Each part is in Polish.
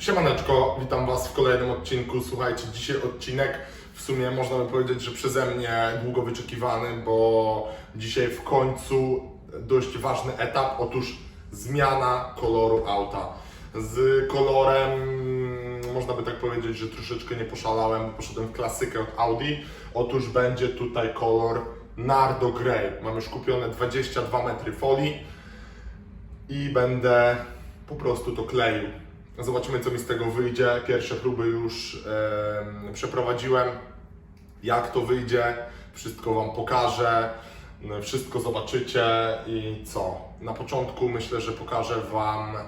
Siemaneczko, witam Was w kolejnym odcinku. Słuchajcie, dzisiaj odcinek w sumie można by powiedzieć, że przeze mnie długo wyczekiwany, bo dzisiaj w końcu dość ważny etap. Otóż zmiana koloru auta. Z kolorem można by tak powiedzieć, że troszeczkę nie poszalałem, bo poszedłem w klasykę od Audi. Otóż będzie tutaj kolor Nardo Grey. Mam już kupione 22 metry folii i będę po prostu to kleił. Zobaczymy, co mi z tego wyjdzie. Pierwsze próby już em, przeprowadziłem. Jak to wyjdzie, wszystko Wam pokażę, wszystko zobaczycie i co. Na początku myślę, że pokażę Wam em,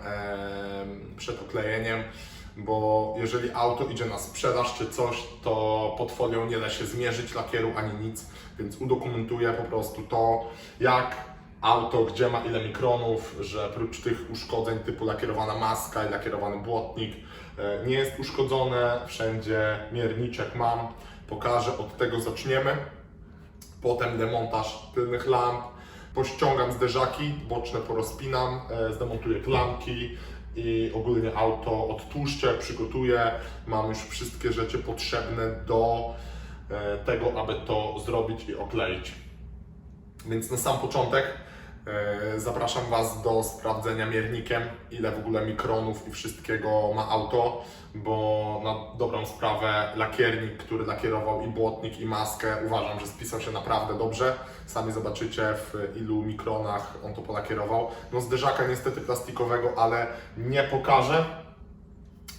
przed oklejeniem, bo jeżeli auto idzie na sprzedaż czy coś, to pod folią nie da się zmierzyć lakieru ani nic, więc udokumentuję po prostu to, jak auto, gdzie ma ile mikronów, że prócz tych uszkodzeń typu lakierowana maska i lakierowany błotnik e, nie jest uszkodzone, wszędzie mierniczek mam, pokażę, od tego zaczniemy. Potem demontaż tylnych lamp, pościągam zderzaki, boczne porozpinam, e, zdemontuję klamki i ogólnie auto odtłuszczę, przygotuję. Mam już wszystkie rzeczy potrzebne do e, tego, aby to zrobić i okleić. Więc na sam początek zapraszam Was do sprawdzenia miernikiem, ile w ogóle mikronów i wszystkiego ma auto, bo na dobrą sprawę lakiernik, który lakierował i błotnik i maskę, uważam, że spisał się naprawdę dobrze. Sami zobaczycie w ilu mikronach on to polakierował. No zderzaka niestety plastikowego, ale nie pokażę,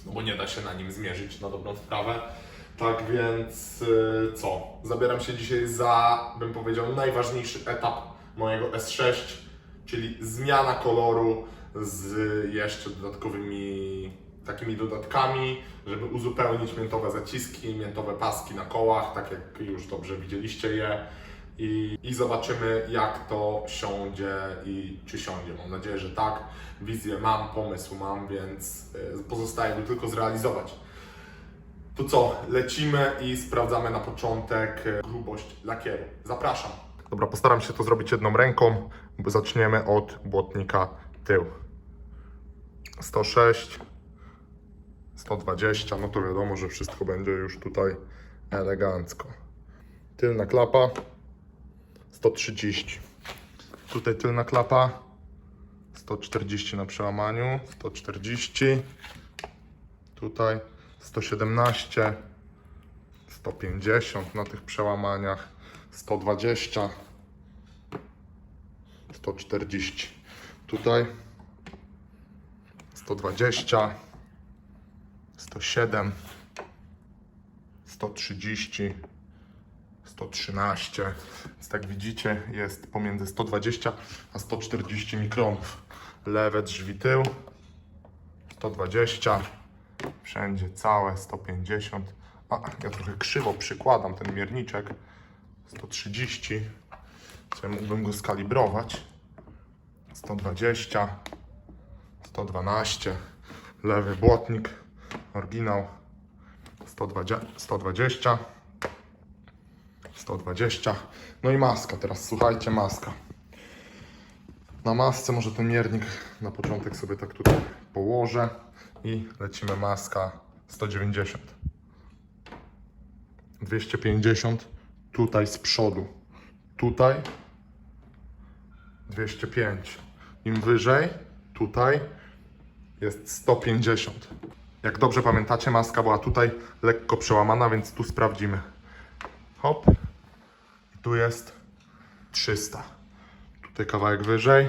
no bo nie da się na nim zmierzyć na dobrą sprawę. Tak więc y, co? Zabieram się dzisiaj za, bym powiedział, najważniejszy etap mojego S6, czyli zmiana koloru z jeszcze dodatkowymi takimi dodatkami, żeby uzupełnić miętowe zaciski, miętowe paski na kołach, tak jak już dobrze widzieliście je. I, I zobaczymy, jak to siądzie i czy siądzie. Mam nadzieję, że tak. Wizję mam, pomysł mam, więc y, pozostaje go tylko zrealizować. To co, lecimy i sprawdzamy na początek e, grubość lakieru. Zapraszam. Dobra, postaram się to zrobić jedną ręką. Zaczniemy od błotnika tył. 106, 120, no to wiadomo, że wszystko będzie już tutaj elegancko. Tylna klapa 130. Tutaj tylna klapa 140 na przełamaniu, 140. Tutaj 117, 150 na tych przełamaniach, 120, 140. Tutaj 120, 107, 130, 113. Więc tak widzicie, jest pomiędzy 120 a 140 mikronów. Lewe drzwi tył 120 wszędzie całe 150. A, ja trochę krzywo przykładam ten mierniczek. 130. Sobie mógłbym go skalibrować. 120. 112. Lewy błotnik. Oryginał. 120. 120. 120. No i maska teraz. Słuchajcie, maska. Na masce może ten miernik na początek sobie tak tutaj położę i lecimy maska 190 250 tutaj z przodu. Tutaj 205 im wyżej tutaj jest 150 jak dobrze pamiętacie maska była tutaj lekko przełamana więc tu sprawdzimy. Hop. I tu jest 300 tutaj kawałek wyżej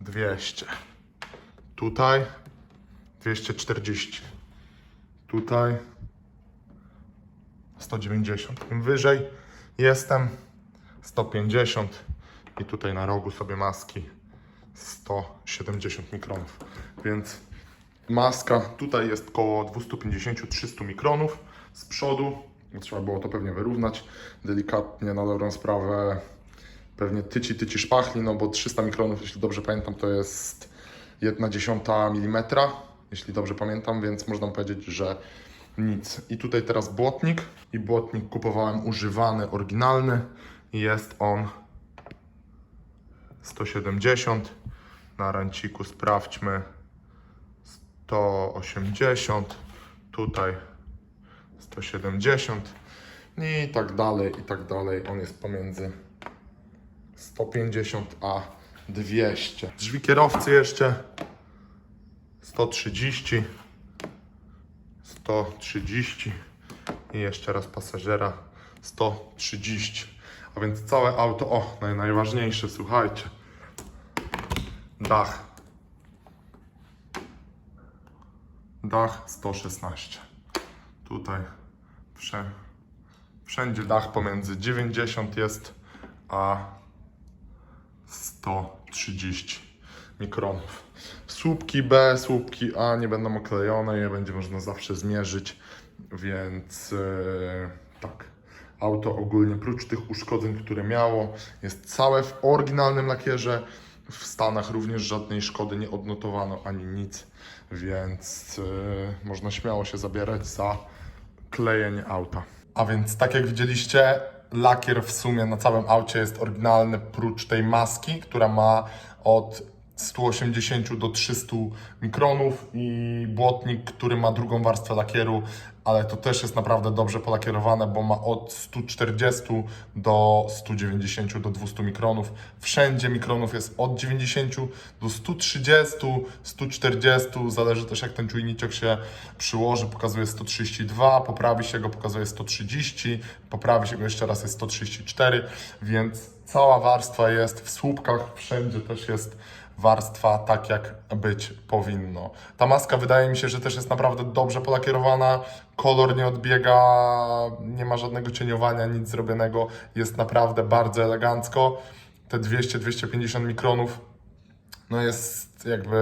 200 tutaj 240 tutaj 190 im wyżej jestem 150 i tutaj na rogu sobie maski 170 mikronów. Więc maska tutaj jest koło 250-300 mikronów z przodu. Trzeba było to pewnie wyrównać. Delikatnie na dobrą sprawę pewnie tyci tyci szpachli no bo 300 mikronów jeśli dobrze pamiętam to jest 1 dziesiąta milimetra, jeśli dobrze pamiętam, więc można powiedzieć, że nic. I tutaj teraz błotnik. I błotnik kupowałem używany, oryginalny. Jest on 170. Na ranciku sprawdźmy. to 80, tutaj 170 i tak dalej, i tak dalej. On jest pomiędzy 150 a 200. Drzwi kierowcy jeszcze 130, 130 i jeszcze raz pasażera 130. A więc całe auto, o, naj, najważniejsze, słuchajcie. Dach. Dach 116. Tutaj wsze, wszędzie dach pomiędzy 90 jest a 130 mikronów. Słupki B, słupki A nie będą oklejone, je będzie można zawsze zmierzyć, więc e, tak. Auto ogólnie, prócz tych uszkodzeń, które miało, jest całe w oryginalnym lakierze. W Stanach również żadnej szkody nie odnotowano ani nic, więc e, można śmiało się zabierać za klejenie auta. A więc tak jak widzieliście, lakier w sumie na całym aucie jest oryginalny, prócz tej maski, która ma od 180 do 300 mikronów i błotnik, który ma drugą warstwę lakieru, ale to też jest naprawdę dobrze polakierowane, bo ma od 140 do 190 do 200 mikronów. Wszędzie mikronów jest od 90 do 130, 140, zależy też jak ten czujniczek się przyłoży, pokazuje 132, poprawi się go, pokazuje 130, poprawi się go jeszcze raz jest 134, więc cała warstwa jest w słupkach, wszędzie też jest warstwa tak, jak być powinno. Ta maska wydaje mi się, że też jest naprawdę dobrze polakierowana. Kolor nie odbiega, nie ma żadnego cieniowania, nic zrobionego. Jest naprawdę bardzo elegancko. Te 200-250 mikronów, no jest jakby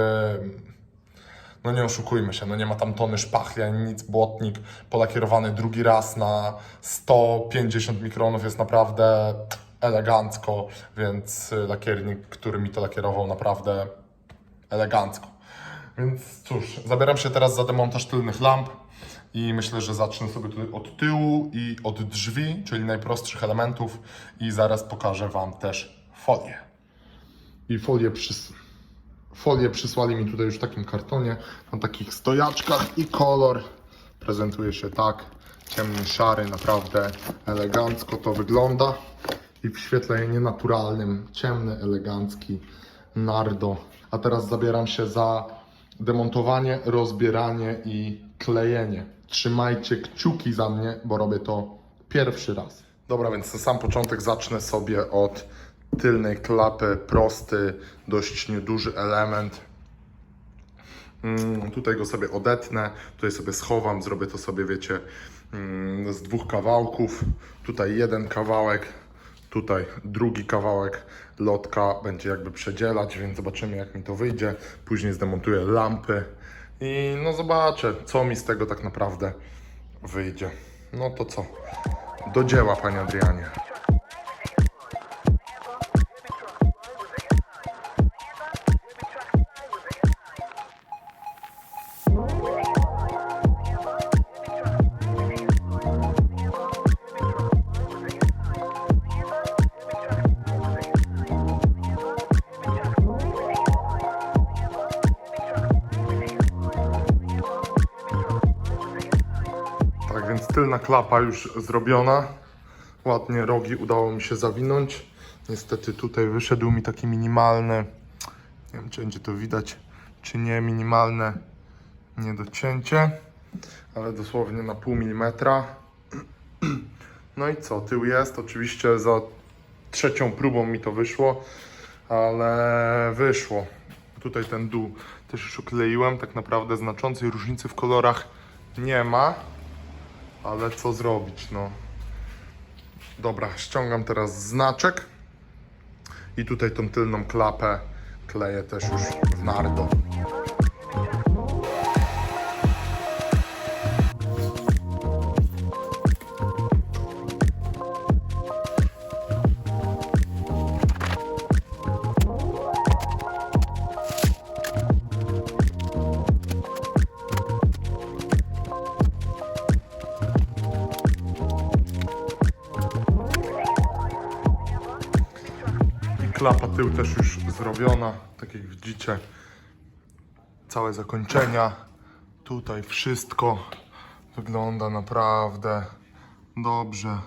no nie oszukujmy się, no nie ma tam tony szpachli ani nic, błotnik polakierowany drugi raz na 150 mikronów jest naprawdę elegancko, więc y, lakiernik, który mi to lakierował naprawdę elegancko. Więc cóż, zabieram się teraz za demontaż tylnych lamp i myślę, że zacznę sobie tutaj od tyłu i od drzwi, czyli najprostszych elementów i zaraz pokażę Wam też folię. I folię przys Folię przysłali mi tutaj już w takim kartonie, na takich stojaczkach i kolor prezentuje się tak, ciemny, szary, naprawdę elegancko to wygląda i w świetle nienaturalnym, ciemny, elegancki nardo. A teraz zabieram się za demontowanie, rozbieranie i klejenie. Trzymajcie kciuki za mnie, bo robię to pierwszy raz. Dobra, więc na sam początek zacznę sobie od tylnej klapy, prosty, dość nieduży element. Mm, tutaj go sobie odetnę, tutaj sobie schowam, zrobię to sobie, wiecie, mm, z dwóch kawałków. Tutaj jeden kawałek, tutaj drugi kawałek. Lotka będzie jakby przedzielać, więc zobaczymy jak mi to wyjdzie. Później zdemontuję lampy i no zobaczę, co mi z tego tak naprawdę wyjdzie. No to co? Do dzieła, panie Adrianie. Klapa już zrobiona. Ładnie rogi udało mi się zawinąć. Niestety tutaj wyszedł mi taki minimalny, nie wiem czy będzie to widać, czy nie, minimalne niedocięcie, ale dosłownie na pół milimetra. No i co, tył jest, oczywiście za trzecią próbą mi to wyszło, ale wyszło. Tutaj ten dół też już okleiłem, tak naprawdę znaczącej różnicy w kolorach nie ma. Ale co zrobić, no. Dobra, ściągam teraz znaczek. I tutaj tą tylną klapę kleję też już w nardo. Zrobiona, tak jak widzicie. Całe zakończenia. Tutaj wszystko wygląda naprawdę dobrze.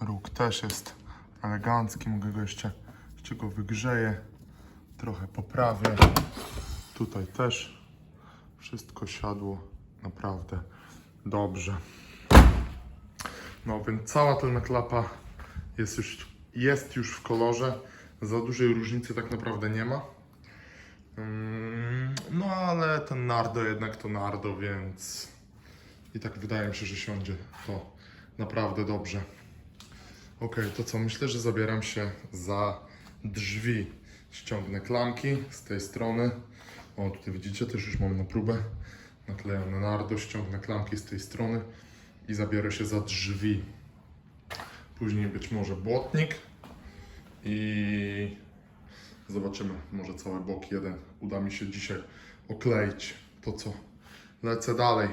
Róg też jest elegancki. Mogę go jeszcze, jeszcze go wygrzeję. Trochę poprawię. Tutaj też wszystko siadło naprawdę dobrze. No więc cała tylna klapa jest już, jest już w kolorze. Za dużej różnicy tak naprawdę nie ma. Mm, No ale ten Nardo jednak to Nardo, więc i tak wydaje mi się, że siądzie to naprawdę dobrze. Ok, to co? Myślę, że zabieram się za drzwi. Ściągnę klamki z tej strony. O, tutaj widzicie, też już mam na próbę. Naklejam na Nardo, ściągnę klamki z tej strony i zabiorę się za drzwi. Później być może błotnik i zobaczymy, może cały bok jeden uda mi się dzisiaj okleić. To co? Lecę dalej.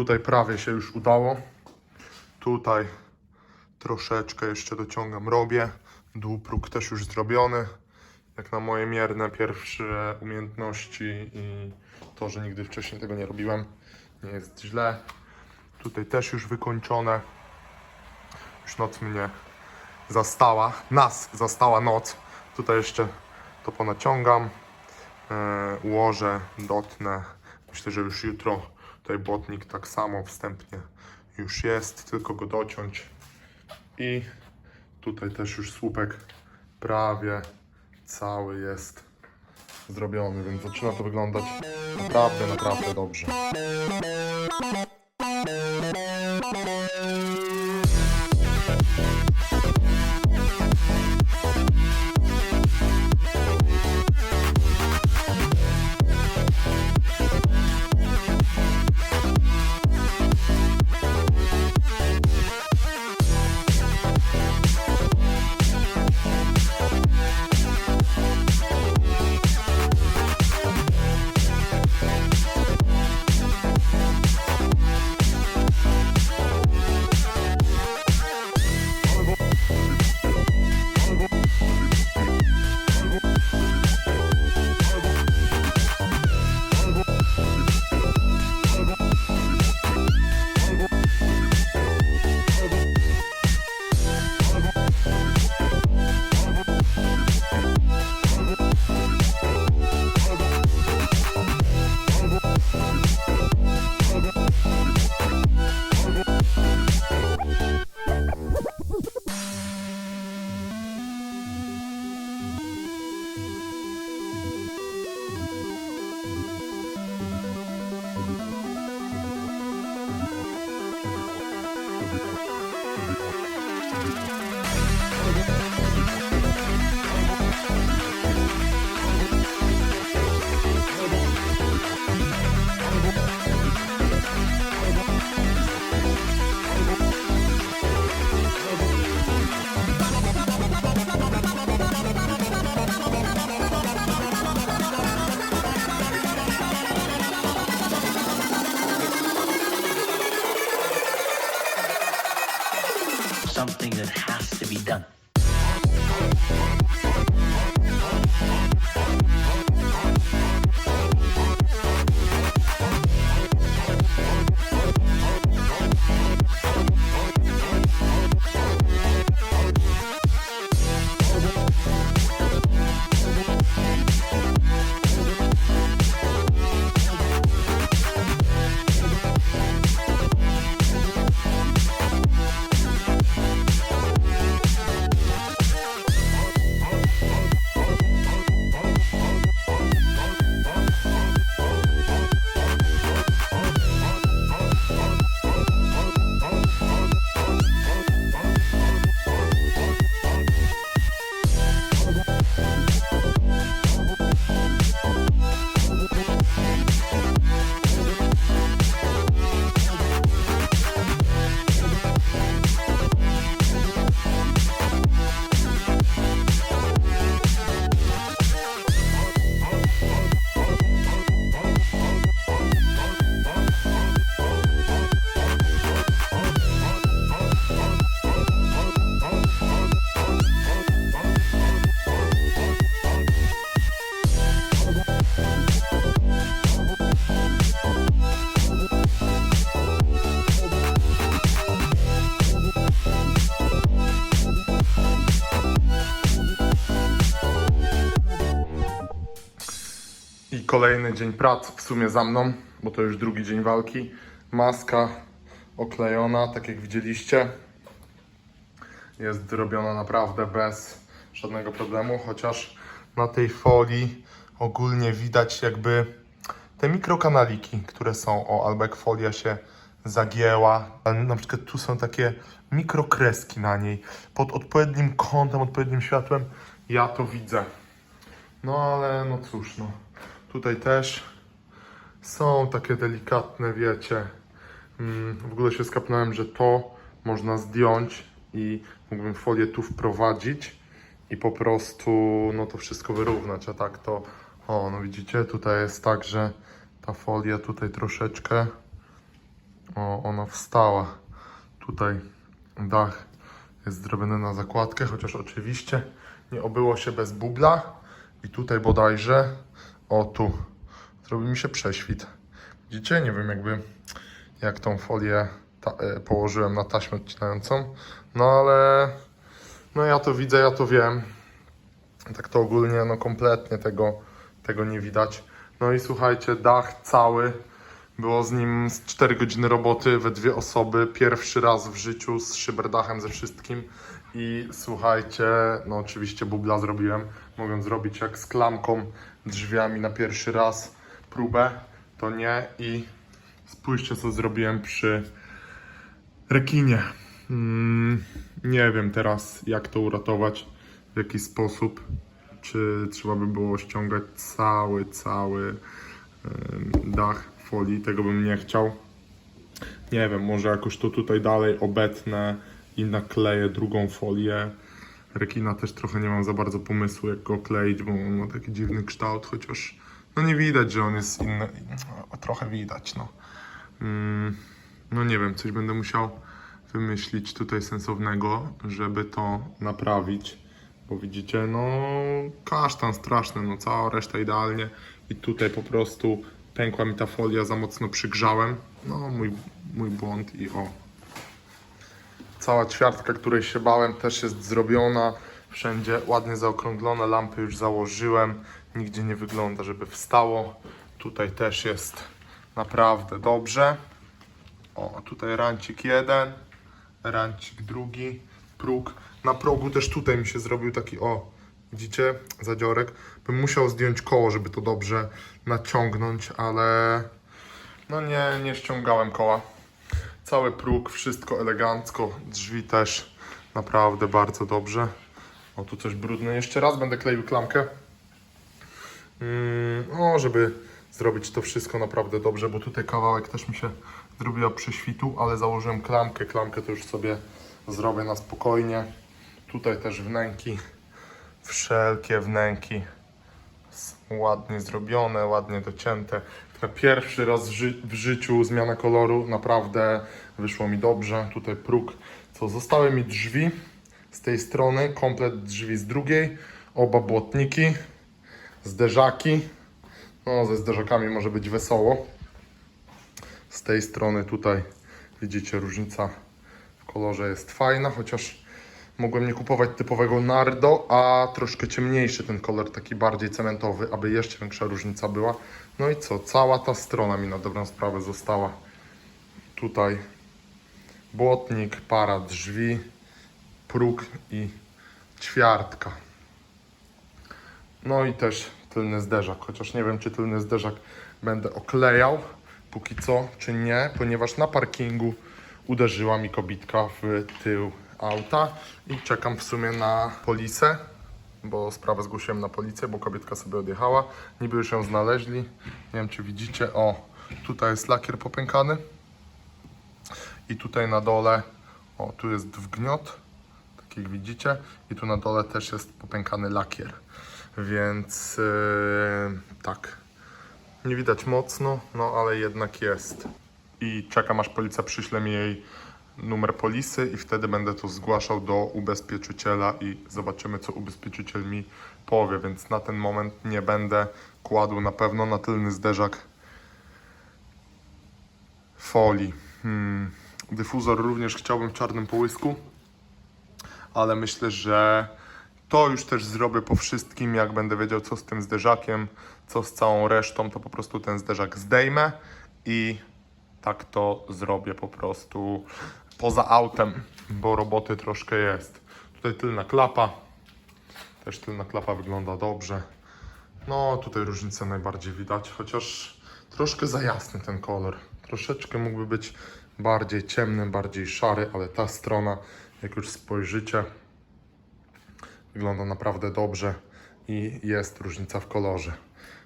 Tutaj prawie się już udało. Tutaj troszeczkę jeszcze dociągam, robię. Dół próg też już zrobiony. Jak na moje mierne pierwsze umiejętności i to, że nigdy wcześniej tego nie robiłem, nie jest źle. Tutaj też już wykończone. Już noc mnie zastała. Nas zastała noc. Tutaj jeszcze to ponaciągam. E, ułożę, dotnę. Myślę, że już jutro tutaj błotnik tak samo wstępnie już jest, tylko go dociąć. I tutaj też już słupek prawie cały jest zrobiony, więc zaczyna to wyglądać naprawdę, naprawdę dobrze. Something that has to be done. Kolejny dzień prac w sumie za mną, bo to już drugi dzień walki. Maska oklejona, tak jak widzieliście. Jest zrobiona naprawdę bez żadnego problemu, chociaż na tej folii ogólnie widać jakby te mikrokanaliki, które są, o, albo jak folia się zagięła, na przykład tu są takie mikrokreski na niej. Pod odpowiednim kątem, odpowiednim światłem ja to widzę. No ale no cóż, no. Tutaj też są takie delikatne, wiecie. Mm, w ogóle się skapnąłem, że to można zdjąć i mógłbym folię tu wprowadzić i po prostu no to wszystko wyrównać, a tak to o, no widzicie, tutaj jest tak, że ta folia tutaj troszeczkę o, ona wstała. Tutaj dach jest zrobiony na zakładkę, chociaż oczywiście nie obyło się bez bubla. I tutaj bodajże, o tu, zrobił mi się prześwit. Widzicie? Nie wiem jakby, jak tą folię e, położyłem na taśmę odcinającą. No ale, no ja to widzę, ja to wiem. Tak to ogólnie, no kompletnie tego, tego nie widać. No i słuchajcie, dach cały. Było z nim z 4 godziny roboty we dwie osoby. Pierwszy raz w życiu z szyberdachem ze wszystkim. I słuchajcie, no oczywiście bubla zrobiłem. Mogłem zrobić jak z klamką, drzwiami na pierwszy raz próbę. To nie. I spójrzcie co zrobiłem przy rekinie. Mm, nie wiem teraz jak to uratować, w jaki sposób. Czy trzeba by było ściągać cały, cały dach folii, tego bym nie chciał. Nie wiem, może jakoś to tutaj dalej obetnę i nakleję drugą folię. Rekina też trochę nie mam za bardzo pomysłu, jak go kleić, bo on ma taki dziwny kształt, chociaż no nie widać, że on jest inny. No, trochę widać, no. Mm, no nie wiem, coś będę musiał wymyślić tutaj sensownego, żeby to naprawić. Bo widzicie, no kasztan straszny, no cała reszta idealnie. I tutaj po prostu pękła mi ta folia, za mocno przygrzałem. No mój, mój błąd i o. Cała ćwiartka, której się bałem, też jest zrobiona. Wszędzie ładnie zaokrąglone, lampy już założyłem. Nigdzie nie wygląda, żeby wstało. Tutaj też jest naprawdę dobrze. O, tutaj rancik jeden, rancik drugi, próg. Na progu też tutaj mi się zrobił taki, o, widzicie, zadziorek. Bym musiał zdjąć koło, żeby to dobrze naciągnąć, ale no nie, nie ściągałem koła. Cały próg, wszystko elegancko, drzwi też naprawdę bardzo dobrze. O, tu coś brudne. Jeszcze raz będę kleił klamkę. Mm, no, żeby zrobić to wszystko naprawdę dobrze, bo tutaj kawałek też mi się zrobiła prześwitu, ale założyłem klamkę. Klamkę to już sobie zrobię na spokojnie. Tutaj też wnęki, wszelkie wnęki ładnie zrobione, ładnie docięte. Pierwszy raz w, ży- w życiu zmiana koloru, naprawdę wyszło mi dobrze. Tutaj próg, co zostały mi drzwi z tej strony, komplet drzwi z drugiej, oba błotniki, zderzaki. No, ze zderzakami może być wesoło. Z tej strony tutaj widzicie różnica w kolorze jest fajna, chociaż mogłem nie kupować typowego Nardo, a troszkę ciemniejszy ten kolor, taki bardziej cementowy, aby jeszcze większa różnica była. No i co, cała ta strona mi na dobrą sprawę została. Tutaj błotnik, para drzwi, próg i ćwiartka. No i też tylny zderzak, chociaż nie wiem czy tylny zderzak będę oklejał póki co, czy nie, ponieważ na parkingu uderzyła mi kobitka w tył auta i czekam w sumie na polisę, bo sprawę zgłosiłem na policję, bo kobietka sobie odjechała. Niby już ją znaleźli. Nie wiem czy widzicie, o tutaj jest lakier popękany i tutaj na dole, o tu jest wgniot, tak jak widzicie, i tu na dole też jest popękany lakier. Więc yy, tak, nie widać mocno, no ale jednak jest. I czekam aż policja przyśle mi jej numer polisy i wtedy będę to zgłaszał do ubezpieczyciela i zobaczymy co ubezpieczyciel mi powie, więc na ten moment nie będę kładł na pewno na tylny zderzak folii. Hmm. Dyfuzor również chciałbym w czarnym połysku, ale myślę, że to już też zrobię po wszystkim, jak będę wiedział co z tym zderzakiem, co z całą resztą, to po prostu ten zderzak zdejmę i tak to zrobię po prostu poza autem, bo roboty troszkę jest. Tutaj tylna klapa, też tylna klapa wygląda dobrze. No tutaj różnicę najbardziej widać, chociaż troszkę za jasny ten kolor. Troszeczkę mógłby być bardziej ciemny, bardziej szary, ale ta strona, jak już spojrzycie, wygląda naprawdę dobrze i jest różnica w kolorze.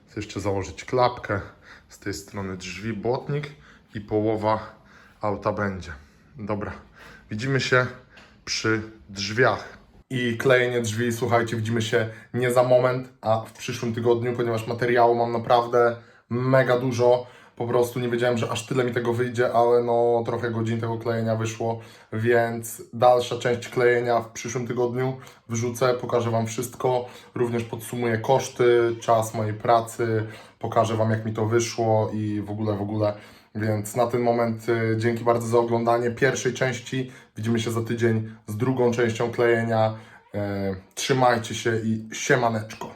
Chcę jeszcze założyć klapkę, z tej strony drzwi, błotnik i połowa auta będzie. Dobra, widzimy się przy drzwiach. I klejenie drzwi, słuchajcie, widzimy się nie za moment, a w przyszłym tygodniu, ponieważ materiału mam naprawdę mega dużo. Po prostu nie wiedziałem, że aż tyle mi tego wyjdzie, ale no trochę godzin tego klejenia wyszło, więc dalsza część klejenia w przyszłym tygodniu wrzucę, pokażę Wam wszystko, również podsumuję koszty, czas mojej pracy, pokażę Wam jak mi to wyszło i w ogóle, w ogóle. Więc na ten moment y, dzięki bardzo za oglądanie pierwszej części. Widzimy się za tydzień z drugą częścią klejenia. E, Trzymajcie się i siemaneczko.